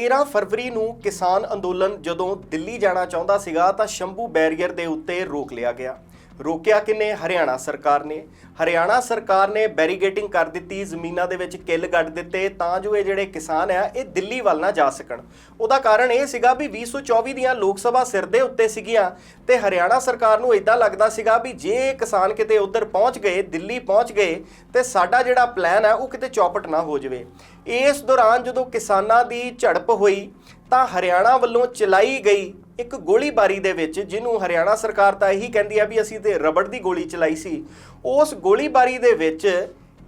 13 ਫਰਵਰੀ ਨੂੰ ਕਿਸਾਨ ਅੰਦੋਲਨ ਜਦੋਂ ਦਿੱਲੀ ਜਾਣਾ ਚਾਹੁੰਦਾ ਸੀਗਾ ਤਾਂ ਸ਼ੰਭੂ ਬੈਰੀਅਰ ਦੇ ਉੱਤੇ ਰੋਕ ਲਿਆ ਗਿਆ। ਰੋਕਿਆ ਕਿਨੇ? ਹਰਿਆਣਾ ਸਰਕਾਰ ਨੇ। ਹਰਿਆਣਾ ਸਰਕਾਰ ਨੇ ਬੈਰੀਗੇਟਿੰਗ ਕਰ ਦਿੱਤੀ, ਜ਼ਮੀਨਾਂ ਦੇ ਵਿੱਚ ਕਿੱਲ ਗੱਡ ਦਿੱਤੇ, ਤਾਂ ਜੋ ਇਹ ਜਿਹੜੇ ਕਿਸਾਨ ਆ, ਇਹ ਦਿੱਲੀ ਵੱਲ ਨਾ ਜਾ ਸਕਣ। ਉਹਦਾ ਕਾਰਨ ਇਹ ਸੀਗਾ ਵੀ 2024 ਦੀਆਂ ਲੋਕ ਸਭਾ ਸਿਰ ਦੇ ਉੱਤੇ ਸੀਗੀਆਂ, ਤੇ ਹਰਿਆਣਾ ਸਰਕਾਰ ਨੂੰ ਇਦਾਂ ਲੱਗਦਾ ਸੀਗਾ ਵੀ ਜੇ ਇਹ ਕਿਸਾਨ ਕਿਤੇ ਉੱਧਰ ਪਹੁੰਚ ਗਏ, ਦਿੱਲੀ ਪਹੁੰਚ ਗਏ, ਤੇ ਸਾਡਾ ਜਿਹੜਾ ਪਲਾਨ ਹੈ ਉਹ ਕਿਤੇ ਚੌਪਟ ਨਾ ਹੋ ਜਾਵੇ। ਇਸ ਦੌਰਾਨ ਜਦੋਂ ਕਿਸਾਨਾਂ ਦੀ ਝੜਪ ਹੋਈ, ਤਾਂ ਹਰਿਆਣਾ ਵੱਲੋਂ ਚਲਾਈ ਗਈ ਇੱਕ ਗੋਲੀਬਾਰੀ ਦੇ ਵਿੱਚ ਜਿਹਨੂੰ ਹਰਿਆਣਾ ਸਰਕਾਰ ਤਾਂ ਇਹੀ ਕਹਿੰਦੀ ਆ ਵੀ ਅਸੀਂ ਤੇ ਰਬੜ ਦੀ ਗੋਲੀ ਚਲਾਈ ਸੀ। ਉਸ ਗੋਲੀਬਾਰੀ ਦੇ ਵਿੱਚ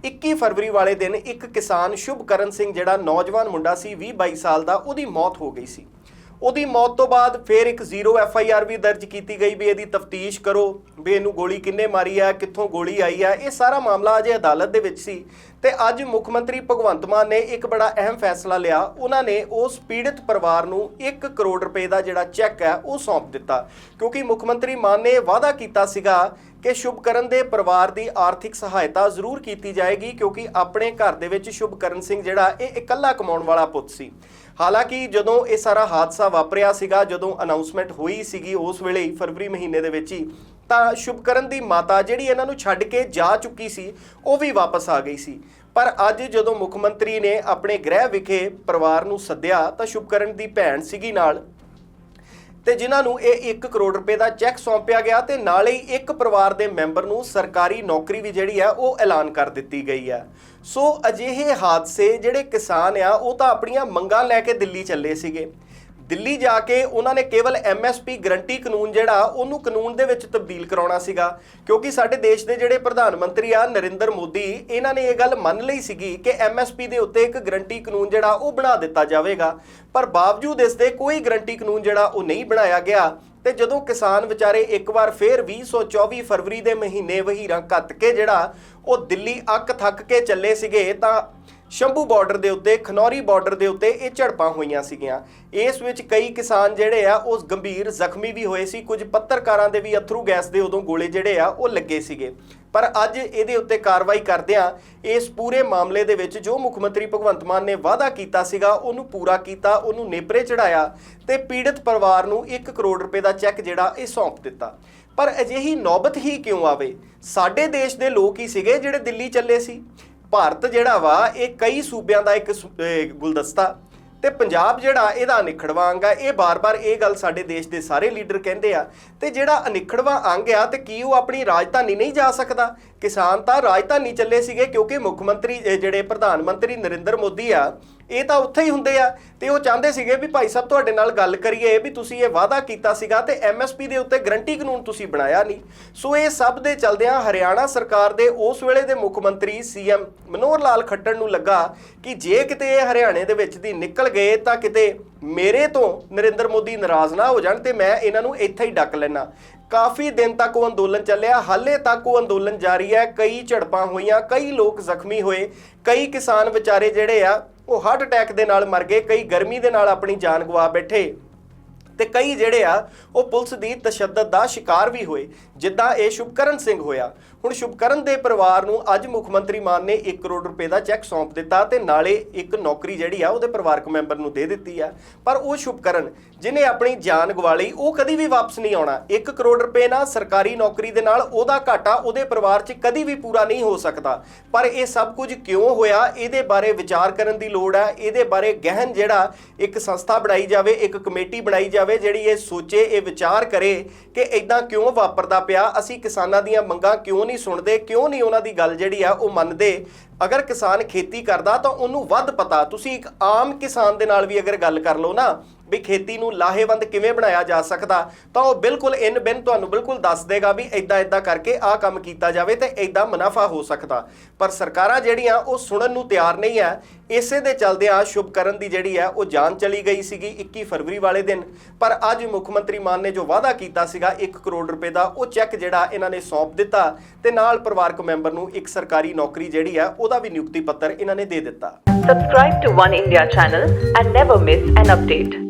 21 ਫਰਵਰੀ ਵਾਲੇ ਦਿਨ ਇੱਕ ਕਿਸਾਨ ਸ਼ੁਭਕਰਨ ਸਿੰਘ ਜਿਹੜਾ ਨੌਜਵਾਨ ਮੁੰਡਾ ਸੀ 20 22 ਸਾਲ ਦਾ, ਉਹਦੀ ਮੌਤ ਹੋ ਗਈ ਸੀ। ਉਹਦੀ ਮੌਤ ਤੋਂ ਬਾਅਦ ਫਿਰ ਇੱਕ ਜ਼ੀਰੋ ਐਫ ਆਈ ਆਰ ਵੀ ਦਰਜ ਕੀਤੀ ਗਈ ਵੀ ਇਹਦੀ ਤਫਤੀਸ਼ ਕਰੋ, ਵੀ ਇਹਨੂੰ ਗੋਲੀ ਕਿੰਨੇ ਮਾਰੀ ਆ, ਕਿੱਥੋਂ ਗੋਲੀ ਆਈ ਆ, ਇਹ ਸਾਰਾ ਮਾਮਲਾ ਅਜੇ ਅਦਾਲਤ ਦੇ ਵਿੱਚ ਸੀ। ਤੇ ਅੱਜ ਮੁੱਖ ਮੰਤਰੀ ਭਗਵੰਤ ਮਾਨ ਨੇ ਇੱਕ ਬੜਾ ਅਹਿਮ ਫੈਸਲਾ ਲਿਆ। ਉਹਨਾਂ ਨੇ ਉਸ ਪੀੜਤ ਪਰਿਵਾਰ ਨੂੰ 1 ਕਰੋੜ ਰੁਪਏ ਦਾ ਜਿਹੜਾ ਚੈੱਕ ਹੈ, ਉਹ ਸੌਂਪ ਦਿੱਤਾ। ਕਿਉਂਕਿ ਮੁੱਖ ਮੰਤਰੀ ਮਾਨ ਨੇ ਵਾਅਦਾ ਕੀਤਾ ਸੀਗਾ ਕਿ ਸ਼ੁਭਕਰਨ ਦੇ ਪਰਿਵਾਰ ਦੀ ਆਰਥਿਕ ਸਹਾਇਤਾ ਜ਼ਰੂਰ ਕੀਤੀ ਜਾਏਗੀ, ਕਿਉਂਕਿ ਆਪਣੇ ਘਰ ਦੇ ਵਿੱਚ ਸ਼ੁਭਕਰਨ ਸਿੰਘ ਜਿਹੜਾ, ਇਹ ਇਕੱਲਾ ਕਮਾਉਣ ਵਾਲਾ ਪੁੱਤ ਸੀ। ਹਾਲਾਂਕਿ ਜਦੋਂ ਇਹ ਸਾਰਾ ਹਾਦਸਾ ਵਾਪਰਿਆ ਸੀਗਾ, ਜਦੋਂ ਅਨਾਉਂਸਮੈਂਟ ਹੋਈ ਸੀਗੀ ਉਸ ਵੇਲੇ ਹੀ, ਫਰਵਰੀ ਮਹੀਨੇ ਦੇ ਵਿੱਚ ਹੀ, ਤਾਂ ਸ਼ੁਭਕਰਨ ਦੀ ਮਾਤਾ ਜਿਹੜੀ ਇਹਨਾਂ ਨੂੰ ਛੱਡ ਕੇ ਜਾ ਚੁੱਕੀ ਸੀ, ਉਹ ਵੀ ਵਾਪਸ ਆ ਗਈ ਸੀ। ਪਰ ਅੱਜ ਜਦੋਂ ਮੁੱਖ ਮੰਤਰੀ ਨੇ ਆਪਣੇ ਗ੍ਰਹਿ ਵਿਖੇ ਪਰਿਵਾਰ ਨੂੰ ਸੱਦਿਆ ਤਾਂ ਸ਼ੁਭਕਰਨ ਦੀ ਭੈਣ ਸੀਗੀ ਨਾਲ। ਤੇ ਜਿਨ੍ਹਾਂ ਨੂੰ ਇਹ 1 ਕਰੋੜ ਰੁਪਏ ਦਾ ਚੈੱਕ ਸੌਂਪਿਆ ਗਿਆ ਤੇ ਨਾਲੇ ਹੀ ਇੱਕ ਪਰਿਵਾਰ ਦੇ ਮੈਂਬਰ ਨੂੰ ਸਰਕਾਰੀ ਨੌਕਰੀ ਵੀ ਜਿਹੜੀ ਆ ਉਹ ਐਲਾਨ ਕਰ ਦਿੱਤੀ ਗਈ ਆ ਸੋ ਅਜਿਹੇ ਹਾਦਸੇ ਜਿਹੜੇ ਕਿਸਾਨ ਆ ਉਹ ਤਾਂ ਆਪਣੀਆਂ ਮੰਗਾਂ ਲੈ ਕੇ ਦਿੱਲੀ ਚੱਲੇ ਸੀਗੇ। ਦਿੱਲੀ ਜਾ ਕੇ ਉਹਨਾਂ ਨੇ ਕੇਵਲ ਐਮਐਸਪੀ ਗਰੰਟੀ ਕਾਨੂੰਨ ਜਿਹੜਾ, ਉਹਨੂੰ ਕਾਨੂੰਨ ਦੇ ਵਿੱਚ ਤਬਦੀਲ ਕਰਾਉਣਾ ਸੀਗਾ। ਕਿਉਂਕਿ ਸਾਡੇ ਦੇਸ਼ ਦੇ ਜਿਹੜੇ ਪ੍ਰਧਾਨ ਮੰਤਰੀ ਆ, ਨਰਿੰਦਰ ਮੋਦੀ, ਇਹਨਾਂ ਨੇ ਇਹ ਗੱਲ ਮੰਨ ਲਈ ਸੀਗੀ ਕਿ ਐਮਐਸਪੀ ਦੇ ਉੱਤੇ ਇੱਕ ਗਰੰਟੀ ਕਾਨੂੰਨ ਜਿਹੜਾ, ਉਹ ਬਣਾ ਦਿੱਤਾ ਜਾਵੇਗਾ। ਪਰ ਬਾਵਜੂਦ ਇਸ ਦੇ ਕੋਈ ਗਰੰਟੀ ਕਾਨੂੰਨ ਜਿਹੜਾ, ਉਹ ਨਹੀਂ ਬਣਾਇਆ ਗਿਆ। ਤੇ ਜਦੋਂ ਕਿਸਾਨ ਵਿਚਾਰੇ ਇੱਕ ਵਾਰ ਫੇਰ 2024 ਫਰਵਰੀ ਦੇ ਮਹੀਨੇ ਵਹੀਰਾਂ ਕੱਤ ਕੇ ਜਿਹੜਾ, ਉਹ ਦਿੱਲੀ ਅੱਕ ਥੱਕ ਕੇ ਚੱਲੇ ਸੀਗੇ, ਤਾਂ ਸ਼ੰਭੂ ਬਾਰਡਰ ਦੇ ਉੱਤੇ, ਖਨੌਰੀ ਬਾਰਡਰ ਦੇ ਉੱਤੇ ਇਹ ਝੜਪਾਂ ਹੋਈਆਂ ਸੀਗੀਆਂ। ਇਸ ਵਿੱਚ ਕਈ ਕਿਸਾਨ ਜਿਹੜੇ ਆ, ਉਸ ਗੰਭੀਰ ਜ਼ਖਮੀ ਵੀ ਹੋਏ ਸੀ। ਕੁਝ ਪੱਤਰਕਾਰਾਂ ਦੇ ਵੀ ਅਥਰੂ ਗੈਸ ਦੇ ਉਦੋਂ ਗੋਲੇ ਜਿਹੜੇ ਆ, ਉਹ ਲੱਗੇ ਸੀਗੇ। ਪਰ ਅੱਜ ਇਹਦੇ ਉੱਤੇ ਕਾਰਵਾਈ ਕਰਦਿਆਂ, ਇਸ ਪੂਰੇ ਮਾਮਲੇ ਦੇ ਵਿੱਚ ਜੋ ਮੁੱਖ ਮੰਤਰੀ ਭਗਵੰਤ ਮਾਨ ਨੇ ਵਾਅਦਾ ਕੀਤਾ ਸੀਗਾ, ਉਹਨੂੰ ਪੂਰਾ ਕੀਤਾ, ਉਹਨੂੰ ਨੇਪਰੇ ਚੜਾਇਆ ਤੇ ਪੀੜਤ ਪਰਿਵਾਰ ਨੂੰ 1 ਕਰੋੜ ਰੁਪਏ ਦਾ ਚੈੱਕ ਜਿਹੜਾ, ਇਹ ਸੌਂਪ ਦਿੱਤਾ। ਪਰ ਅਜਿਹੀ ਨੌਬਤ ਹੀ ਕਿਉਂ ਆਵੇ? ਸਾਡੇ ਦੇਸ਼ ਦੇ ਲੋਕ ਹੀ ਸੀਗੇ ਜਿਹੜੇ ਦਿੱਲੀ ਚੱਲੇ ਸੀ। ਭਾਰਤ ਜਿਹੜਾ ਵਾ, ਇਹ ਕਈ ਸੂਬਿਆਂ ਦਾ ਇੱਕ ਗੁਲਦਸਤਾ ਤੇ ਪੰਜਾਬ ਜਿਹੜਾ, ਇਹਦਾ ਅਨਿਖੜਵਾ ਅੰਗ ਆ। ਇਹ ਬਾਰ-ਬਾਰ ਇਹ ਗੱਲ ਸਾਡੇ ਦੇਸ਼ ਦੇ ਸਾਰੇ ਲੀਡਰ ਕਹਿੰਦੇ ਆ। ਤੇ ਜਿਹੜਾ ਅਨਿਖੜਵਾ ਅੰਗ ਆ ਤੇ ਕੀ ਉਹ ਆਪਣੀ ਰਾਜਧਾਨੀ ਨਹੀਂ ਜਾ ਸਕਦਾ? ਕਿਸਾਨ ਤਾਂ ਰਾਜਧਾਨੀ ਚੱਲੇ ਸੀਗੇ ਕਿਉਂਕਿ ਮੁੱਖ ਮੰਤਰੀ ਜਿਹੜੇ ਪ੍ਰਧਾਨ ਮੰਤਰੀ ਨਰਿੰਦਰ ਮੋਦੀ ਆ ਇਹ ਤਾਂ ਉੱਥੇ ਹੀ ਹੁੰਦੇ ਆ। ਤੇ ਉਹ ਚਾਹੁੰਦੇ ਸੀਗੇ ਵੀ ਭਾਈ ਸਾਹਿਬ ਤੁਹਾਡੇ ਨਾਲ ਗੱਲ ਕਰੀਏ, ਵੀ ਤੁਸੀਂ ਇਹ ਵਾਅਦਾ ਕੀਤਾ ਸੀਗਾ ਤੇ ਐਮਐਸਪੀ ਦੇ ਉੱਤੇ ਗਰੰਟੀ ਕਾਨੂੰਨ ਤੁਸੀਂ ਬਣਾਇਆ ਨਹੀਂ। ਸੋ ਇਹ ਸਭ ਦੇ ਚਲਦਿਆਂ ਹਰਿਆਣਾ ਸਰਕਾਰ ਦੇ ਉਸ ਵੇਲੇ ਦੇ ਮੁੱਖ ਮੰਤਰੀ ਸੀਐਮ ਮਨੋਹਰ ਲਾਲ ਖੱਟੜ ਨੂੰ ਲੱਗਾ ਕਿ ਜੇ ਕਿਤੇ ਇਹ ਹਰਿਆਣੇ ਦੇ ਵਿੱਚ ਦੀ ਨਿਕਲ ਗਏ ਤਾਂ ਕਿਤੇ ਮੇਰੇ ਤੋਂ ਨਰਿੰਦਰ ਮੋਦੀ ਨਾਰਾਜ਼ ਨਾ ਹੋ ਜਾਣ ਤੇ ਮੈਂ ਇਹਨਾਂ ਨੂੰ ਇੱਥੇ ਹੀ ਡੱਕ ਲੈਣਾ ਕਾਫੀ ਦਿਨ ਤੱਕ ਉਹ ਅੰਦੋਲਨ ਚੱਲਿਆ, ਹਾਲੇ ਤੱਕ ਉਹ ਅੰਦੋਲਨ ਜਾਰੀ ਹੈ। ਕਈ ਝੜਪਾਂ ਹੋਈਆਂ, ਕਈ ਲੋਕ ਜ਼ਖਮੀ ਹੋਏ, ਕਈ ਕਿਸਾਨ ਵਿਚਾਰੇ ਜਿਹੜੇ ਆ ਉਹ ਹਾਰਟ ਅਟੈਕ ਦੇ ਨਾਲ ਮਰ ਗਏ, ਕਈ ਗਰਮੀ ਦੇ ਨਾਲ ਆਪਣੀ ਜਾਨ ਗਵਾ ਬੈਠੇ। ਤੇ ਕਈ ਜਿਹੜੇ ਆ, ਉਹ ਪੁਲਿਸ ਦੀ ਤਸ਼ੱਦਦ ਦਾ ਸ਼ਿਕਾਰ ਵੀ ਹੋਏ, ਜਿੱਦਾਂ ਇਹ ਸ਼ੁਭਕਰਨ ਸਿੰਘ ਹੋਇਆ। ਹੁਣ ਸ਼ੁਭਕਰਨ ਦੇ ਪਰਿਵਾਰ ਨੂੰ ਅੱਜ ਮੁੱਖ ਮੰਤਰੀ ਮਾਨ ਨੇ 1 ਕਰੋੜ ਰੁਪਏ ਦਾ ਚੈੱਕ ਸੌਂਪ ਦਿੱਤਾ ਤੇ ਨਾਲੇ ਇੱਕ ਨੌਕਰੀ ਜਿਹੜੀ ਆ, ਉਹਦੇ ਪਰਿਵਾਰਕ ਮੈਂਬਰ ਨੂੰ ਦੇ ਦਿੱਤੀ ਆ। ਪਰ ਉਹ ਸ਼ੁਭਕਰਨ, ਜਿਨੇ ਆਪਣੀ ਜਾਨ ਗਵਾ ਲਈ ਉਹ ਕਦੀ ਵੀ ਵਾਪਸ ਨਹੀਂ ਆਉਣਾ। 1 ਕਰੋੜ ਰੁਪਏ ਨਾਲ ਸਰਕਾਰੀ ਨੌਕਰੀ ਦੇ ਨਾਲ ਉਹਦਾ ਘਾਟਾ ਉਹਦੇ ਪਰਿਵਾਰ 'ਚ ਕਦੀ ਵੀ ਪੂਰਾ ਨਹੀਂ ਹੋ ਸਕਦਾ। ਪਰ ਇਹ ਸਭ ਕੁਝ ਕਿਉਂ ਹੋਇਆ? ਇਹਦੇ ਬਾਰੇ ਵਿਚਾਰ ਕਰਨ ਦੀ ਲੋੜ ਹੈ ਇਹਦੇ ਬਾਰੇ ਗਹਿਨ ਜਿਹੜਾ ਇੱਕ ਸੰਸਥਾ ਬਣਾਈ ਜਾਵੇ, ਇੱਕ ਕਮੇਟੀ ਬਣਾਈ ਜਾਵੇ ਜਿਹੜੀ ਇਹ ਸੋਚੇ, ਇਹ ਵਿਚਾਰ ਕਰੇ ਕਿ ਇਦਾਂ ਕਿਉਂ ਵਾਪਰਦਾ ਪਿਆ? ਅਸੀਂ ਕਿਸਾਨਾਂ ਦੀਆਂ ਮੰਗਾਂ ਕਿਉਂ ਨਹੀਂ ਸੁਣਦੇ? ਕਿਉਂ ਨਹੀਂ ਉਹਨਾਂ ਦੀ ਗੱਲ ਜਿਹੜੀ ਆ, ਉਹ ਮੰਨਦੇ? ਅਗਰ ਕਿਸਾਨ ਖੇਤੀ ਕਰਦਾ ਤਾਂ ਉਹਨੂੰ ਵੱਧ ਪਤਾ। ਤੁਸੀਂ ਇੱਕ ਆਮ ਕਿਸਾਨ ਦੇ ਨਾਲ ਵੀ ਅਗਰ ਗੱਲ ਕਰ ਲਓ ਨਾ ਵੀ ਖੇਤੀ ਨੂੰ ਲਾਹੇਵੰਦ ਕਿਵੇਂ ਬਣਾਇਆ ਜਾ ਸਕਦਾ, ਤਾਂ ਉਹ ਬਿਲਕੁਲ ਇਨ ਬਿਨ ਤੁਹਾਨੂੰ ਬਿਲਕੁਲ ਦੱਸ ਦੇਗਾ ਵੀ ਇਦਾਂ ਇਦਾਂ ਕਰਕੇ ਆਹ ਕੰਮ ਕੀਤਾ ਜਾਵੇ ਤੇ ਇਦਾਂ ਮੁਨਾਫਾ ਹੋ ਸਕਦਾ। ਪਰ ਸਰਕਾਰਾਂ ਜਿਹੜੀਆਂ ਉਹ ਸੁਣਨ ਨੂੰ ਤਿਆਰ ਨਹੀਂ ਹੈ ਇਸੇ ਦੇ ਚਲਦਿਆਂ ਸ਼ੁਭਕਰਨ ਦੀ ਜਿਹੜੀ ਹੈ ਉਹ ਜਾਨ ਚਲੀ ਗਈ ਸੀਗੀ 21 ਫਰਵਰੀ ਵਾਲੇ ਦਿਨ। ਪਰ ਅੱਜ ਮੁੱਖ ਮੰਤਰੀ ਮਾਨ ਨੇ ਜੋ ਵਾਅਦਾ ਕੀਤਾ ਸੀਗਾ 1 ਕਰੋੜ ਰੁਪਏ ਦਾ, ਉਹ ਚੈੱਕ ਜਿਹੜਾ ਇਹਨਾਂ ਨੇ ਸੌਂਪ ਦਿੱਤਾ ਤੇ ਨਾਲ ਪਰਿਵਾਰਕ ਮੈਂਬਰ ਨੂੰ ਇੱਕ ਸਰਕਾਰੀ ਨੌਕਰੀ ਜਿਹੜੀ ਹੈ ਉਹਦਾ ਵੀ ਨਿਯੁਕਤੀ ਪੱਤਰ ਇਹਨਾਂ ਨੇ ਦੇ ਦਿੱਤਾ। Subscribe to One India channel and never miss an update.